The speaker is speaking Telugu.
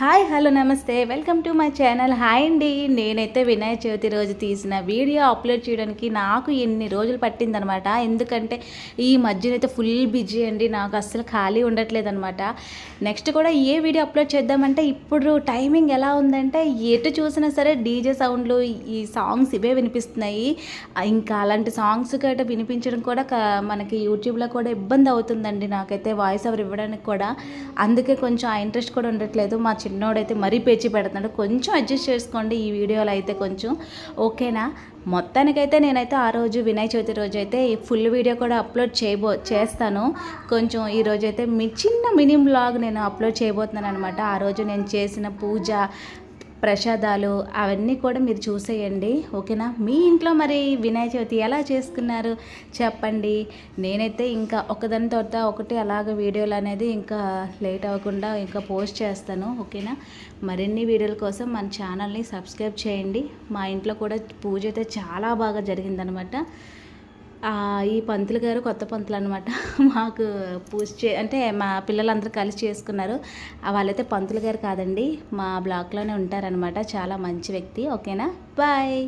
హాయ్ హలో నమస్తే. Welcome to my channel. Hi అండి. నేనైతే వినాయక చవితి రోజు తీసిన వీడియో అప్లోడ్ చేయడానికి నాకు ఎన్ని రోజులు పట్టిందనమాట. ఎందుకంటే ఈ మధ్యనైతే ఫుల్ బిజీ అండి. నాకు అస్సలు ఖాళీ ఉండట్లేదు అనమాట నెక్స్ట్ కూడా ఏ వీడియో అప్లోడ్ చేద్దామంటే ఇప్పుడు టైమింగ్ ఎలా ఉందంటే ఎటు చూసినా సరే డీజే సౌండ్లు ఈ సాంగ్స్ ఇవే వినిపిస్తున్నాయి. ఇంకా అలాంటి సాంగ్స్ గట్రా వినిపించడం కూడా మనకి యూట్యూబ్లో కూడా ఇబ్బంది అవుతుందండి నాకైతే వాయిస్ ఓవర్ ఇవ్వడానికి కూడా. అందుకే కొంచెం ఆ ఇంట్రెస్ట్ కూడా ఉండట్లేదు. మా చిన్నోడైతే మరీ పేచి పెడుతున్నాడు. కొంచెం అడ్జస్ట్ చేసుకోండి ఈ వీడియోలో అయితే కొంచెం. ఓకేనా? మొత్తానికైతే నేనైతే ఆ రోజు వినాయక చవితి రోజు అయితే ఈ ఫుల్ వీడియో కూడా అప్లోడ్ చేయబో చేస్తాను. కొంచెం ఈరోజు అయితే మీ చిన్న మినీ బ్లాగ్ నేను అప్లోడ్ చేయబోతున్నాను అనమాట ఆ రోజు నేను చేసిన పూజ ప్రసాదాలు అవన్నీ కూడా మీరు చూసేయండి ఓకేనా? మీ ఇంట్లో మరి వినాయక చవితి ఎలా చేసుకున్నారు? చెప్పండి. నేనైతే ఇంకా ఒకదాని తర్వాత ఒకటి అలాగ వీడియోలు అనేది ఇంకా లేట్ అవ్వకుండా ఇంకా పోస్ట్ చేస్తాను ఓకేనా? మరిన్ని వీడియోల కోసం మన ఛానల్ని సబ్స్క్రైబ్ చేయండి. మా ఇంట్లో కూడా పూజ అయితే చాలా బాగా జరిగిందనమాట. ఈ పంతులు గారు కొత్త పంతులు అనమాట మాకు పూజ చే అంటే మా పిల్లలందరూ కలిసి చేసుకున్నారు. వాళ్ళైతే పంతులు గారు కాదండి మా బ్లాక్లోనే ఉంటారనమాట చాలా మంచి వ్యక్తి ఓకేనా? బాయ్!